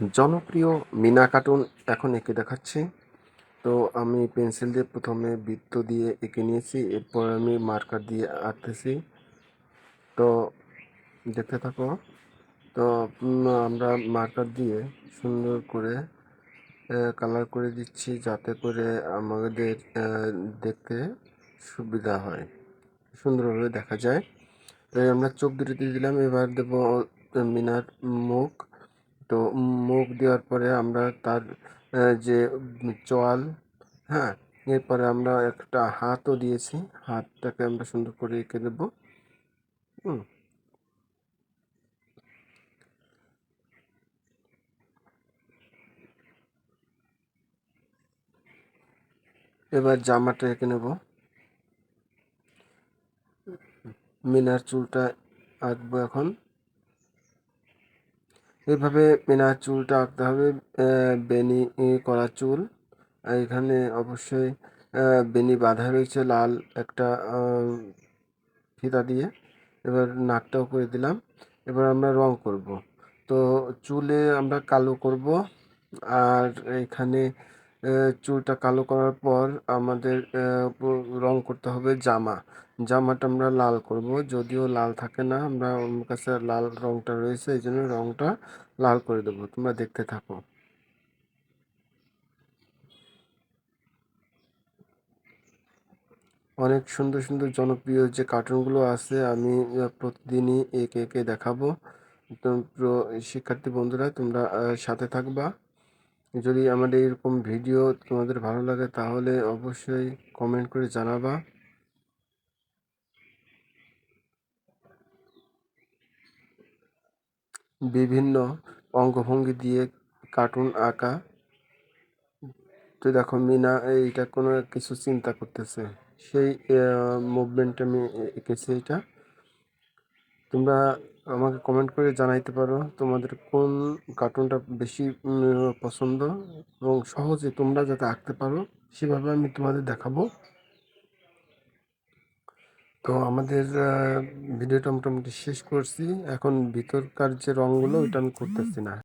জনপ্রিয় মিনা কার্টুন এখন এঁকে দেখাচ্ছি। তো আমি পেন্সিল দিয়ে প্রথমে বৃত্ত দিয়ে এঁকে নিয়েছি, এরপর আমি মার্কার দিয়ে আঁকতেছি। তো দেখতে থাকো। তো আমরা মার্কার দিয়ে সুন্দর করে কালার করে দিচ্ছি যাতে করে আমাদের দেখতে সুবিধা হয়, সুন্দরভাবে দেখা যায়। তাই আমরা চোখ দুটো দিয়ে দিলাম, এবার দেবো মিনার মুখ দেওয়ার পরে আমরা তার যে চোয়াল হ্যাঁ এরপরে আমরা একটা হাতও দিয়েছি। হাতটাকে আমরা সুন্দর করে এঁকে দেবো। এবার জামাটা এঁকে নেব। মিনার চুলটা আঁকবো এখন। এভাবে মিনার চুলটা আঁকতে হবে বেনি করা চুল। এখানে অবশ্যই বেনি বাঁধা রয়েছে লাল একটা ফিতা দিয়ে। এবার নাকটাও করে দিলাম। এবার আমরা রং করব। তো চুলে আমরা কালো করব। আর এখানে চুলটা কালো করার পর আমাদের রং করতে হবে জামা। জামাটা আমরা লাল করব, যদিও লাল থাকে না, আমরা আমার কাছে লাল রংটা রয়েছে, এই জন্য রংটা লাল করে দেবো, তোমরা দেখতে থাকো। অনেক সুন্দর সুন্দর জনপ্রিয় যে কার্টুনগুলো আছে, আমি প্রতিদিনই একে একে দেখাবো। শিক্ষার্থী বন্ধুরা, তোমরা সাথে থাকবা। যদি আমাদের এরকম ভিডিও তোমাদের ভালো লাগে, তাহলে অবশ্যই কমেন্ট করে জানাবা। বিভিন্ন অঙ্গভঙ্গি দিয়ে কার্টুন আঁকা। তো দেখো, মিনা এইটা কোনো কিছু চিন্তা করতেছে। সেই মুভমেন্ট আমি এঁকেছি এটা তোমরা আমাকে কমেন্ট করে জানাইতে পারো তোমাদের কোন কার্টুনটা বেশি পছন্দ এবং সহজে তোমরা যাতে আঁকতে পারো সেভাবে আমি তোমাদের দেখাবো। তো আমাদের ভিডিওটা মোটামুটি শেষ করছি। এখন ভিতরকার যে রঙগুলো ওইটা আমি করতেছি না।